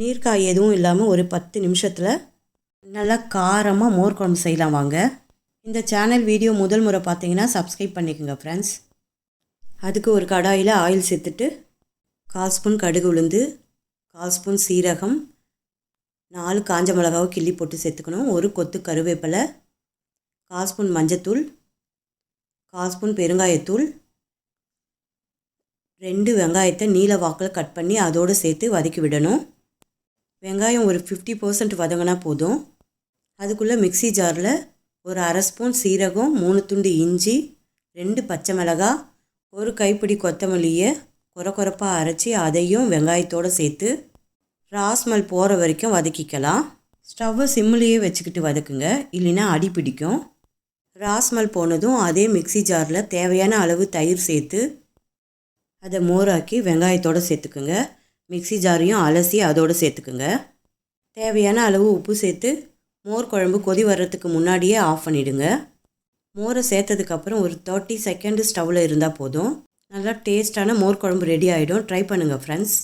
நீர்க்காய் எதுவும் இல்லாமல் ஒரு பத்து நிமிஷத்தில் நல்லா காரமாக மோர் குழம்பு செய்யலாம் வாங்க. இந்த சேனல் வீடியோ முதல் முறை பார்த்தீங்கன்னா சப்ஸ்கிரைப் பண்ணிக்கோங்க ஃப்ரெண்ட்ஸ் அதுக்கு ஒரு கடாயில் ஆயில் சேர்த்துட்டு கால் ஸ்பூன் கடுகு உளுந்து கால் ஸ்பூன் சீரகம் நாலு காஞ்ச மிளகாவை கிள்ளி போட்டு சேர்த்துக்கணும். ஒரு கொத்து கருவேப்பிலை கால் ஸ்பூன் மஞ்சத்தூள் கால் ஸ்பூன் பெருங்காயத்தூள் ரெண்டு வெங்காயத்தை நீல வாக்கில் கட் பண்ணி அதோடு சேர்த்து வதக்கி விடணும். வெங்காயம் ஒரு ஃபிஃப்டி பர்சன்ட் வதங்கினா போதும். அதுக்குள்ளே மிக்ஸி ஜாரில் ஒரு அரை ஸ்பூன் சீரகம் மூணு துண்டு இஞ்சி ரெண்டு பச்சை மிளகாய் ஒரு கைப்பிடி கொத்தமல்லியை குறை குறைப்பாக அரைச்சி அதையும் வெங்காயத்தோடு சேர்த்து ராஸ்மல் போகிற வரைக்கும் வதக்கிக்கலாம். ஸ்டவ்வை சிம்மிலேயே வச்சுக்கிட்டு வதக்குங்க. இல்லைன்னா அடி பிடிக்கும். ராஸ்மல் போனதும் அதே மிக்ஸி ஜாரில் தேவையான அளவு தயிர் சேர்த்து அதை மோராக்கி வெங்காயத்தோடு சேர்த்துக்குங்க. மிக்ஸி ஜாரையும் அலசி அதோடு சேர்த்துக்குங்க. தேவையான அளவு உப்பு சேர்த்து மோர் குழம்பு கொதி வர்றதுக்கு முன்னாடியே ஆஃப் பண்ணிவிடுங்க மோரை சேர்த்ததுக்கப்புறம் ஒரு தேர்ட்டி செகண்ட் ஸ்டவ்வில் இருந்தால் போதும். நல்லா டேஸ்ட்டான மோர் குழம்பு ரெடி ஆகிடும் ட்ரை பண்ணுங்கள் ஃப்ரெண்ட்ஸ்